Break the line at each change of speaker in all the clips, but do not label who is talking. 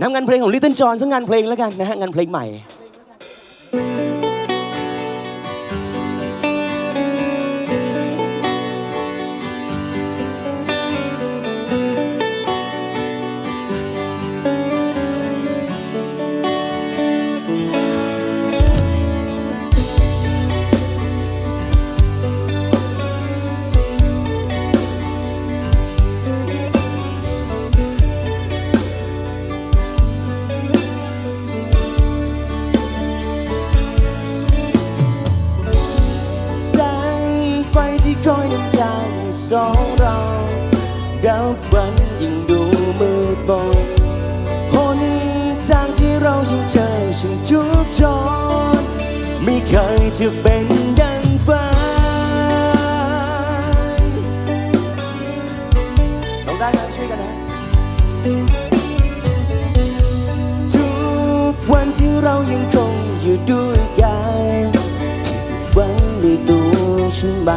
นำงานเพลงของ Little John สักงานเพลงแล้วกันนะฮะงานเพลงใหม่ มืดมนหนทางที่เรายังเจอฉันทุกทนไม่เคยจะเป็นดังฝันต้องได้นช่วยกันนะ ทุกวันที่เรายังคงอยู่ด้วยกันผิดหวังในตัวฉันไหม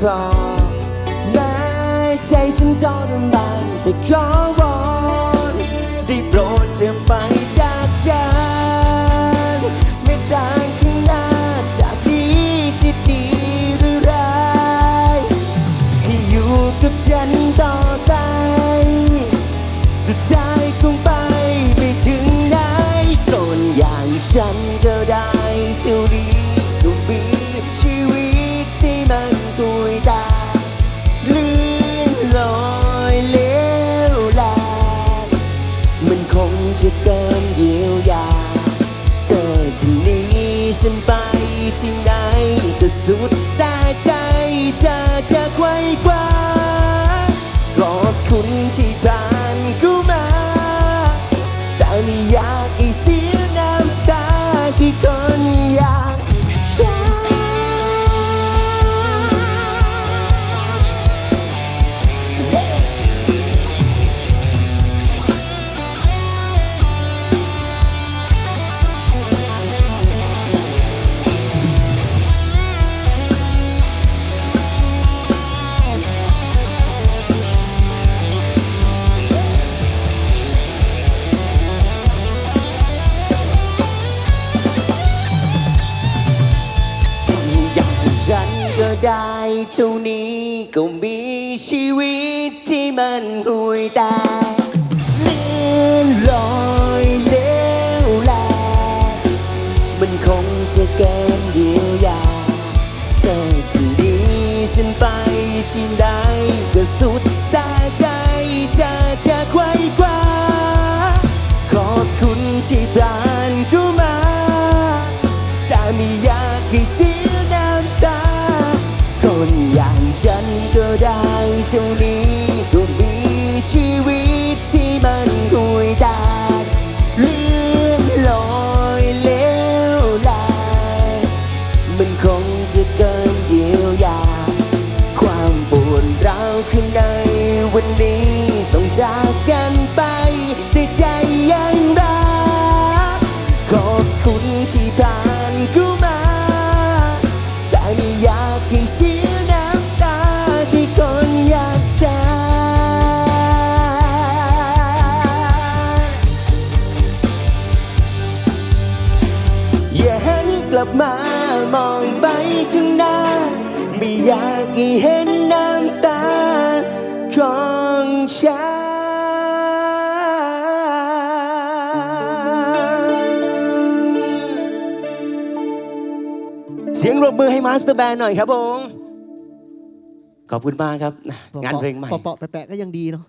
ไม่พอแม้ใจฉันทรมานแต่ขอวอนได้โปรดเธอไปจากฉันไม่ทางข้างหน้าจากนี้จะดีหรือร้ายที่อยู่กับฉันต่อไป สุดท้ายคงไปไม่ถึงไหนคนอย่างฉันก็ได้เท่านี้ ที่ไหนก็สุดแต่ใจเธอจะไเท่านี้ก็มีชีวิตที่มันห่วยตาเลื่อนลอยเลวแลมันคงจะเกินเยียวยา เธอจะหนีฉันไปที่ไหนก็สุดแต่ใจเธอจะไขว้ ได้เท่านี้ากให้เห็นน้ำตาของฉันเสียงปรบมือให้มาสเตอร์แบนหน่อยครับผมขอบคุณมากครับ งานเพลงใหม่
เปาะๆแปะๆก็ยังดีเนาะ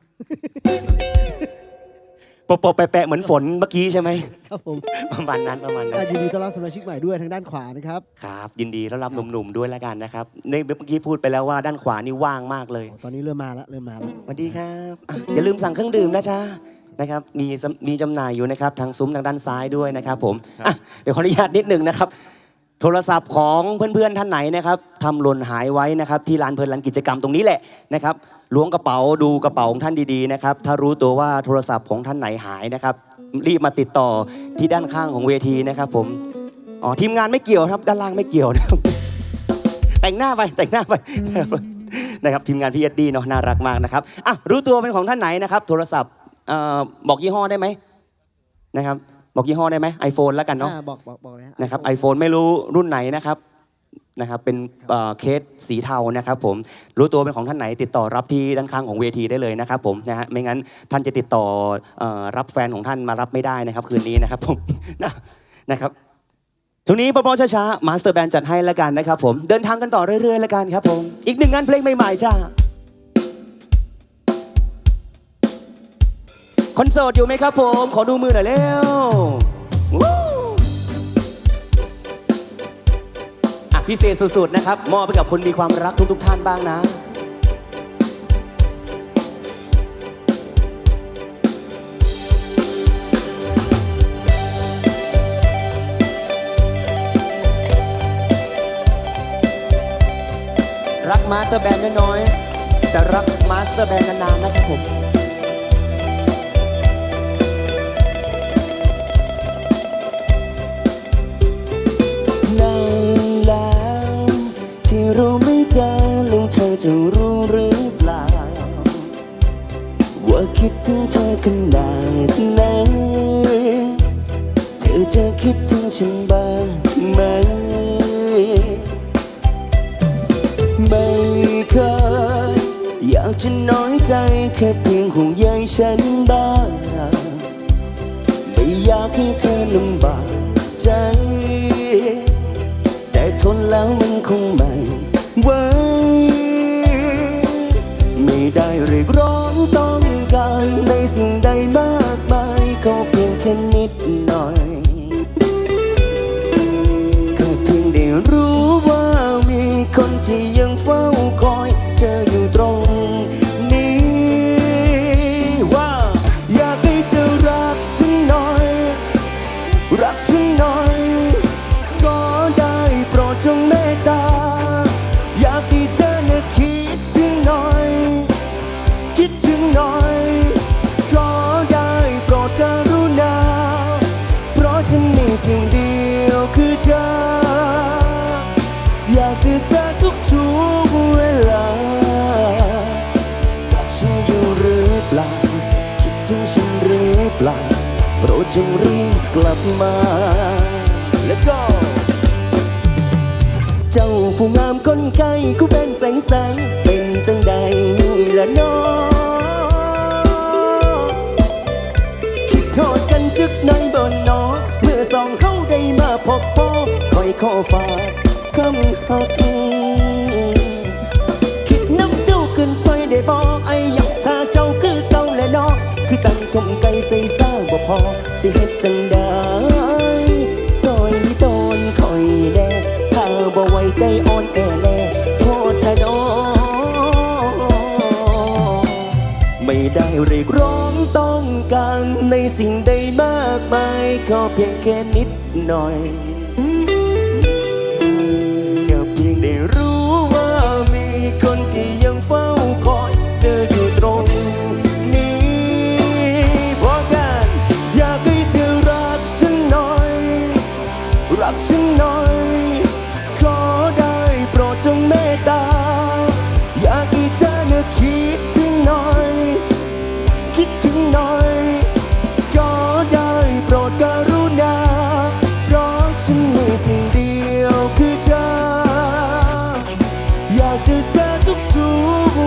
ปะปะแปะๆเหมือนฝนเมื่อกี้ใช่ไหม
ครับผม
ประมาณนั้นประมาณนั้น
อะยินดีต้อนรับสมาชิกใหม่ด้วยทางด้านขวานะครับ
ครับ ยินดีต้อนรับหนุ่มๆด้วยแล้วกันนะครับในเมื่อกี้พูดไปแล้วว่าด้านขวานี่ว่างมากเลย
ตอนนี้เริ่มมาแล้วเริ่มมาแล้ว
สวัสดีครับอะอย่าลืมสั่งเครื่องดื่มนะจ๊ะนะครับ มีสำมีจำหน่ายอยู่นะครับ ทางซุ้มทางด้านซ้ายด้วยนะครับ ผมอะเดี๋ยวขออนุญาตนิดหนึ่งนะครับ โทรศัพท์ของเพื่อนๆท่านไหนนะครับทำหล่นหายไว้นะครับ ที่ลานเพลินลานกิจกรรมตรงนี้แหละนะครับ ล้วงกระเป๋าดูกระเป๋าของท่านดีๆนะครับ ถ้ารู้ตัวว่าโทรศัพท์ของท่านไหนหายนะครับ รีบมาติดต่อที่ด้านข้างของเวทีนะครับ ผมอ๋อทีมงานไม่เกี่ยวครับ ด้านล่างไม่เกี่ยวนะครับ แต่งหน้าไปแต่งหน้าไปนะครับทีมงานพี่เอ็ดดี้เนาะน่ารักมากนะครับอะรู้ตัวเป็นของท่านไหนนะครับ โทรศัพท์เอ่อบอกยี่ห้อได้ไหมนะครับ บอกยี่ห้อได้ไหมไอโฟนแล้วกันเนาะ
อ่าบอกบอกบอกเลยฮะ
นะครับ iPhone ไม่รู้รุ่นไหนนะครับ นะครับเป็นเอ่อเคสสีเทานะครับผมรู้ตัวเป็นของท่านไหนติดต่อรับที่ด้านข้างของเวทีได้เลยนะครับผมนะฮะไม่งั้นท่านจะติดต่อเออรับแฟนของท่านมารับไม่ได้นะครับ คืนนี้นะครับผมนะนะครับทุกนี้ปอปอช้าๆมาสเตอร์แบนจัดให้แล้วกันนะครับผมเดินทางกันต่อเรื่อยๆแล้วกันครับผมอีกหนึ่งงานเพลงใหม่ๆจ้าคอนโสดอยู่ไหมครับผมขอดูมือหน่อยเร็ว พิเศษสุดๆนะครับ มอบไปกับคนมีความรักทุกๆท่านบ้างนะ รักมาสเตอร์แบนน้อยๆแต่รักมาสเตอร์แบนนานๆนะครับผม ขนาดไหนเธอจะคิดถึงฉันบ้างไหม ไม่เคยอยากจะน้อยใจแค่เพียงห่วงใยฉันบ้างไม่อยากให้เธอลำ ปล่าโปรดจงรีบกลับมา Let's go เจ้าผู้งามคนไกลกูเป็นแสงแสงเป็นจังใดละน้อคิดโทษกันจึกน่อยบนนอเมื่อสองเขาได้มาพบพอคอยขอฝากคำหักคิดน้ำเจ้าขึ้นไปได้บอกไอ้หยักถ้าเจ้าคือเก่าและนอคือตั้งทมไก่ ใส่สร้าบ่พอ สิเฮ็ดจังได้ซอยโดนคอยแน่ถ้าบ่ไว้ใจอ่อนแอแลโทษทะนอไม่ได้เรียกร้องต้องการในสิ่งใดมากมายขอเพียงแค่นิดหน่อย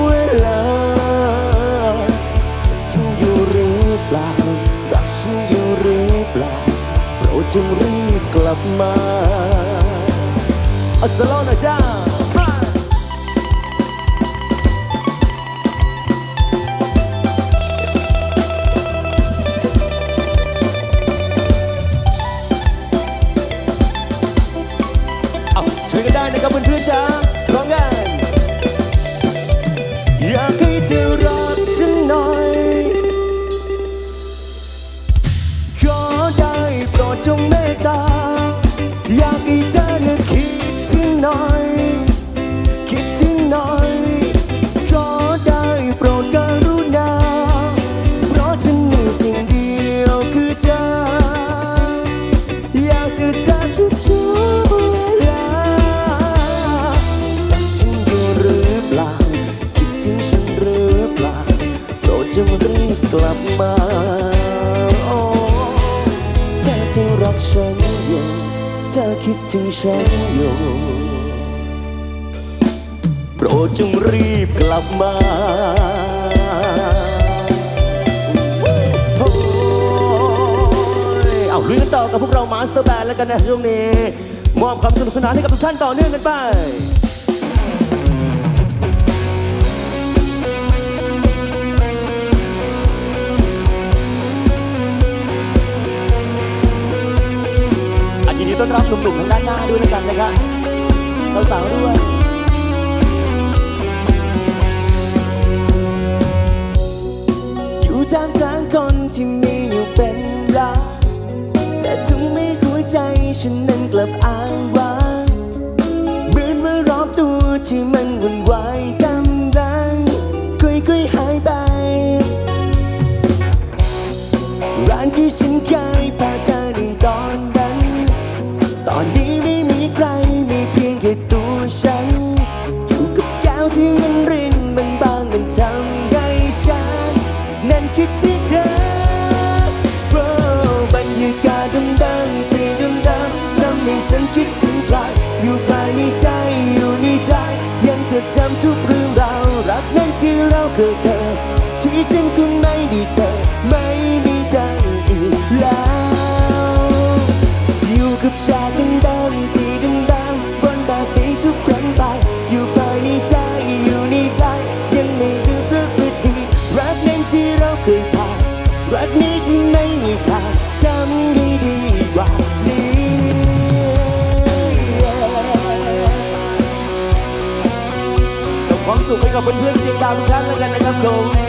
เวลาฉันอยู่หรือเปล่ารักฉันอยู่หรือเปล่าโปรดจงรีบกลับมาอัสลอนะจ้าเอาช่วยกันได้นะครับเพื่อนๆจ้า ฉันอยู่ โปรดจงรีบกลับมาโอ้ยเอาลุยกันต่อกับพวกเรามาสเตอร์แบนแล้วกันนะช่วงนี้ มอบความสนุกสนานให้กับทุกท่านต่อเนื่องกันไป ดีต้อนรับหนุ่มๆทางด้านหน้าด้วยแล้วกันนะครับสาวๆด้วยอยู่ท่ามกลางคนที่มีอยู่เป็นล้านแต่ถึงไม่หัวใจฉันนั้นกลับอ้างว้างเหมือนว่ารอบตัวที่มันวุ่นวายกำลังค่อยๆหายไปร้านที่ฉันเคย ค่ตัวฉัน อยู่กับแก้วที่มันรินมันบางมันทำให้ฉัน นั้นคิดที่เธอ บรรยากาศดำๆที่ดำๆทำให้ฉันคิดถึงใครอยู่ภายในใจอยู่ในใจ ยังจดจำทุกเรื่องราวรักนั้นที่เราเคย นี้ที่ไม่มีทางจำได้ดีกว่านี้ส่งความสุขให้กับเพื่อนๆเชียงดาวทุกท่านแล้วกันนะครับผม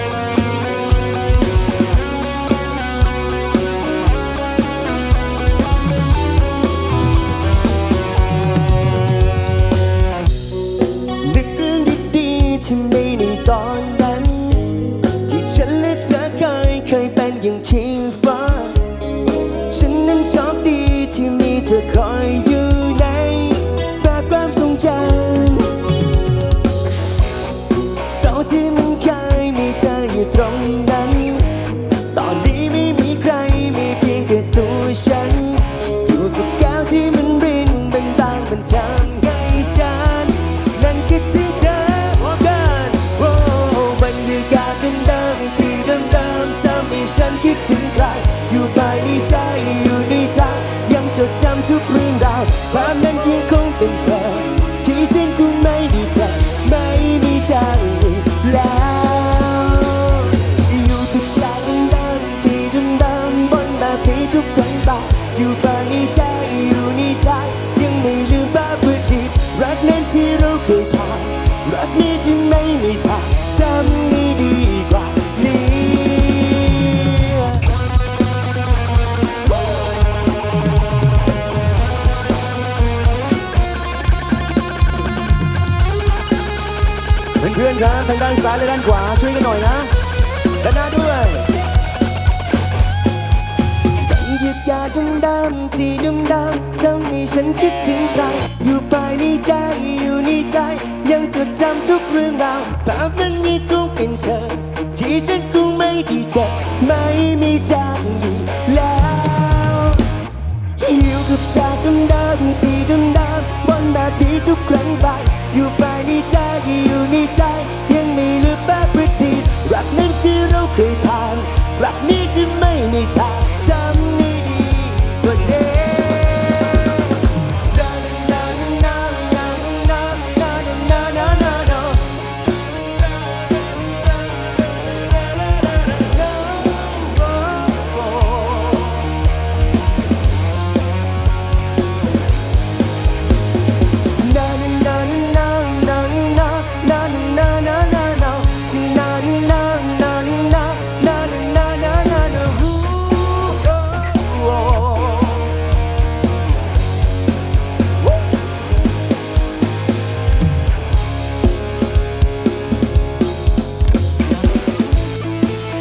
อนครับทางด้านซ้ายและด้านขวาช่วยกันหน่อยนะด้านหน้าด้วยบรรยากาศดังๆที่ดังๆทำให้ฉันคิดถึงใครอยู่ภายในใจอยู่ในใจ ยังจดจำทุกเรื่องราวภาพนั้นยังคงเป็นเธอ ที่ฉันคงไม่ได้เจอไม่มีจางอีกแล้วอยู่กับฉากเดิมๆที่เดิมๆวนแบบนี้ทุกครั้งไป อยู่ไปในใจอยู่ในใจ ยังไม่ลืมแบบประดิรักนั้นที่เราเคยผ่านรักนี้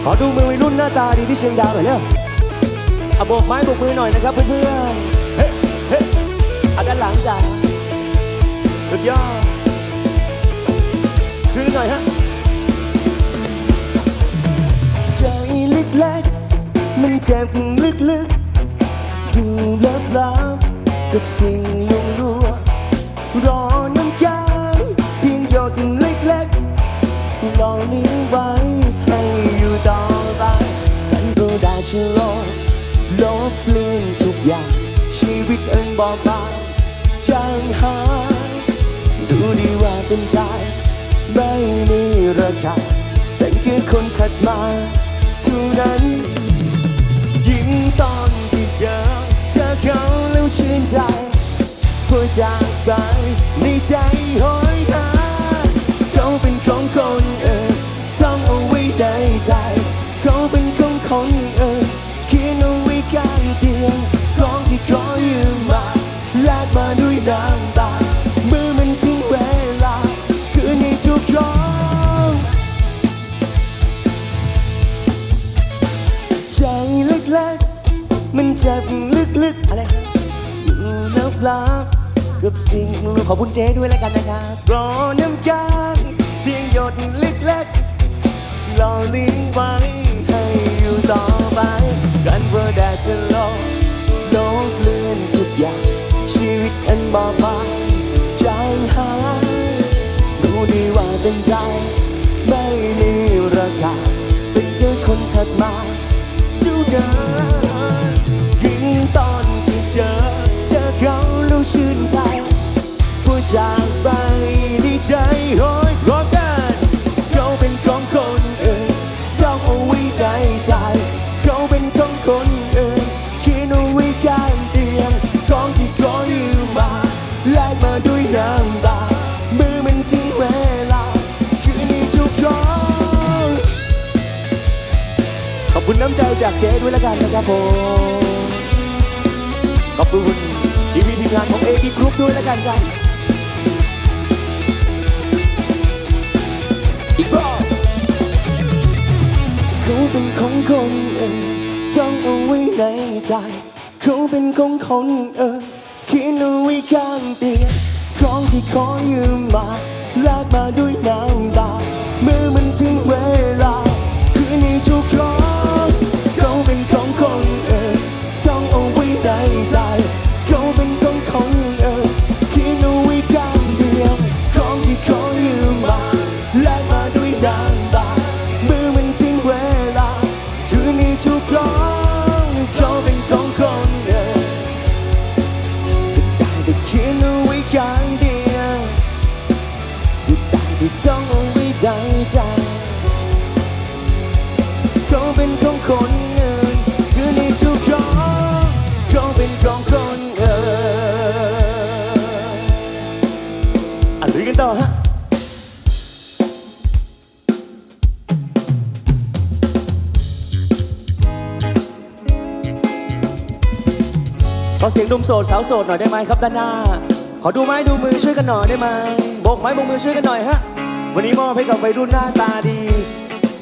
ขอดูมือวัยรุ่นหน้าตาดีที่เชียงดาวหน่อยเร็วเอาโบกไม้โบกมือหน่อยนะครับเพื่อนๆ เฮ้เฮ้เอาด้านหลังจ้าสุดยอดชื่อหน่อยฮะใจเลึกๆมันเจ็บลึกๆดูลับลับกับสิ่งลวงลัวรอน้ำค้างเพียงหยดเล็กๆ รอเลี้ยงไว้ให้อยู่ต่อไปกันก็ได้ชะลอลบเลือนทุกอย่าง ชีวิตอันบอบบางจางหายดูดีว่าเป็นใจไม่มีราคาแต่แค่คนถัดมาเท่านั้น ยิ่งตอนที่เจอเจอเขาแล้วชื่นใจพอจากไปในใจหอยหา เขาเป็นของคนอื่นต้องเอาไว้ในใจ เขาเป็นของคนอื่นเขียนเอาไว้ข้างเตียงของที่ขอยืมมาแลกมาด้วยน้ำตาเมื่อมันถึงเวลา คืนนี้ทุกครั้งใจลึกๆมันเจ็บลึกๆอะไรอยู่แล้วปลากับสิ่งขอบคุณเจ๊ด้วยแล้วกันนะครับรอน ๆรอเลี้ยงไว้ ให้อยู่ต่อไปกันเพื่อได้จะลองลบเลือนทุกอย่าง ชีวิตอันบอบบางจางหายรู้ดีว่าเป็นใจ ไม่มีราคาเป็นแค่คนถัดมาเจ้ากันยิ่งตอนที่เจอ เจอเขาแล้วชื่นใจพอจากไป จากเจ๊ด้วยล้วกันนะครับผมขอบคุณทีวีทีมงานของเอทีกรุ๊ปด้วยล้วกันจ้ะอีกรอบเขาเป็นของคนเอื่นจ้องเอาไว้ในใจเขาเป็นของคนเอื่นเขียนเอาไว้ข้างเตียงของที่ขอยืมมาแลกมาด้วยน้ำตา เสียงหนุ่มโสดสาวโสดหน่อยได้ไหมครับด้านหน้า ขอดูไม้ดูมือช่วยกันหน่อยได้ไหมโบกไม้โบกมือช่วยกันหน่อยฮะ วันนี้มอบให้กับวัยรุ่นหน้าตาดี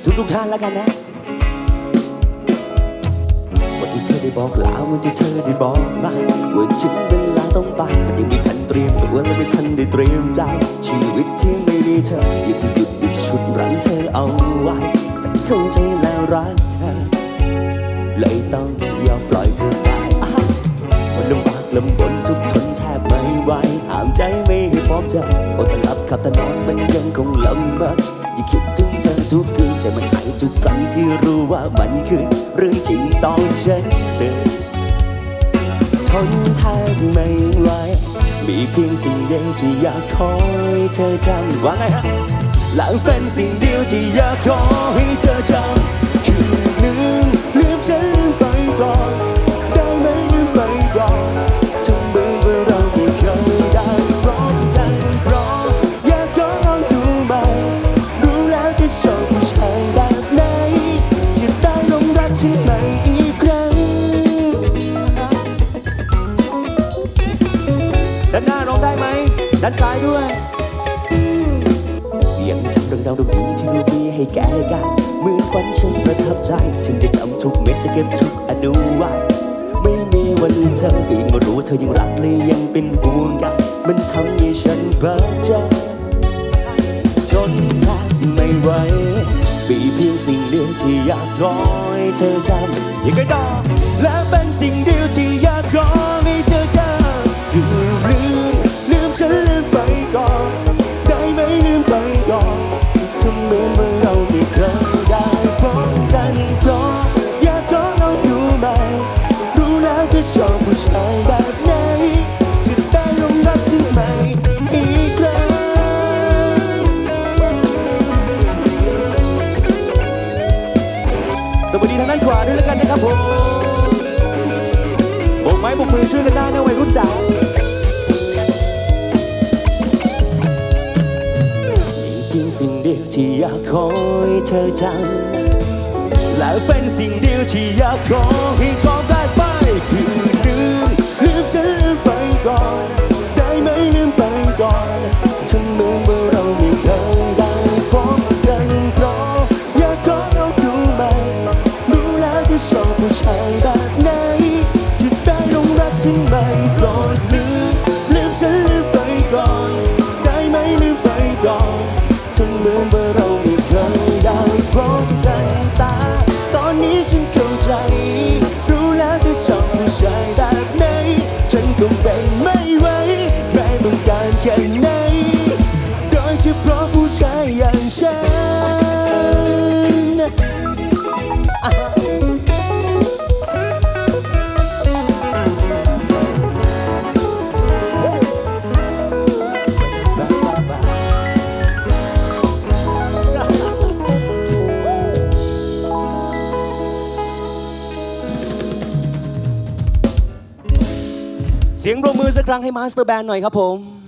ทุกทุกๆท่านแล้วกันนะ วันที่เธอได้บอกลาวันที่เธอได้บอกมาว่าถึงเวลาต้องไปมันยังไม่ทันเตรียมตัวและไม่ทันได้เตรียมใจ ชีวิตที่ไม่มีเธออยังจะหยุดหยุดชุดรั้งเธอเอาไว้แต่เข้าใจแล้วรักเธอเลยต้องยอมปล่อยเธอไป มันลำบากลำบนทุกทนแทบไม่ไหวห้ามใจไม่ให้พร้อมใจอดแต่หลับขับแต่นอนมันยังคงลำบากยิ่งคิดถึงเธอทุกคืนใจมันหายทุกครั้งที่รู้ว่ามันคือเรื่องจริงต้องฉันเดินทนแทบไม่ไหวมีเพียงสิ่งเดียวที่อยากขอให้เธอจำว่าไงฮะแล้วเป็นสิ่งเดียวที่อยากขอให้เธอจำ ซ้ายด้วยยังจำเรื่องราวตรงนี้ที่เรามีให้แก่กันเหมือนฝันฉันประทับใจฉันจะจำทุกเม็ดจะเก็บทุกอนุไว้ไม่มีวันเธอก็ยังมารู้เธอยังรักและยังเป็นห่วงกัน มันทำให้ฉันเพ้อเจจนแทบไม่ไหวมีเพียงสิ่งเดียวที่อยากขอให้เธอจำยังไงต่อและเป็นสิ่งเดียวที่อยากขอให้เธอจำ ชอบผู้ชายแบบไหนจะได้ลงรักฉันใหม่อีกครั้งสวัสดีทางด้านขวาด้วยแล้วกันนะครับผมโบกไม้โบกมือช่วยกันได้นะวัยรุ่นจ๋ามีเพียงสิ่งเดียวที่อยากขอให้เธอจำและเป็นสิ่งเดียวที่อยากขอให้ทองไลื เสียงปรบมือสักครั้งให้มาสเตอร์แบนหน่อยครับผม